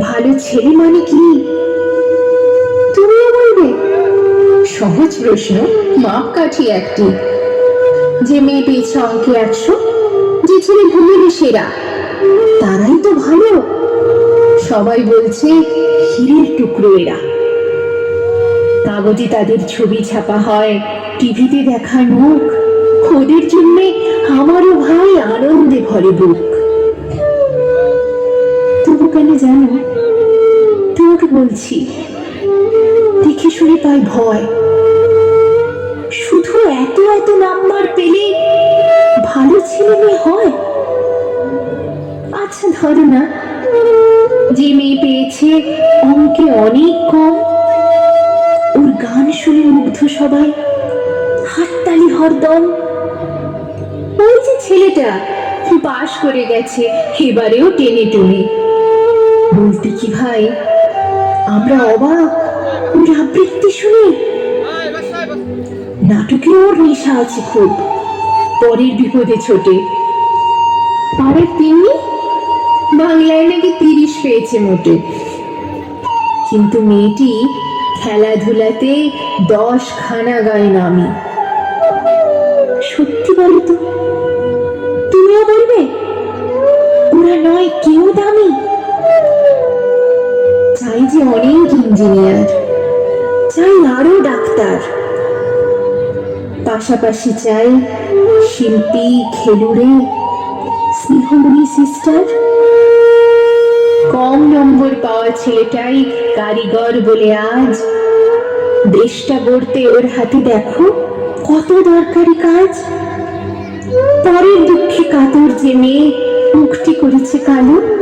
ভালো ছেলে মানে কি? তুমিও বলবে। সহজ প্রশ্ন মাপকাঠি একটি। যে মেয়ে পেয়েছে অঙ্কে একশো, যে ছেলে ঘুমিয়ে সেরা, তারাই তো ভালো। সবাই বলছে, হীরের টুকরো এরা। কাগজে তাদের ছবি ছাপা হয়, টিভিতে দেখার মুখ। ওদের জন্য আমারও ভাই আনন্দে ভরে বুক। কেন জানো? তোমাকে বলছি, দেখে শুনে পাই ভয়। শুধু এত এত নাম্বার পেলে ভালো ছেলে মেয়ে হয়? আচ্ছা ধরো না। যে মেয়ে পেয়েছে অঙ্কে অনেক কম। ওর গান শুনে মুগ্ধ সবাই। হাততালি হরদম ওই যে ছেলেটা পাশ করে গেছে, এবারেও টেনে টুনে বলতে কি ভাই? আমরা অবাক ওর আবৃত্তি শুনে। নাটকে ওর নেশা আছে খুব। পরের বিপদে ছোটে। পাড়ার তিনি বাংলায় নাকি তিরিশ পেয়েছে মোটে। কিন্তু মেয়েটি খেলাধুলাতে দশ খানা গায়ে নামি সত্যি বলো তো, তুমিও বলবে? ওরা নয়, কেউ দামি? চাই যে অনেক ইঞ্জিনিয়ার। চাই আরও ডাক্তার। পাশাপাশি চাই শিল্পী, খেলুড়ে স্নেহময়ী সিস্টার। কম নম্বর পাওয়া ছেলেটাই কারিগর বলে আজ। দেশটা গড়তে ওর হাতে দেখো কত দরকারি কাজ। পরের দুঃখে কাতর যে মেয়ে মুখটি করেছে কালো।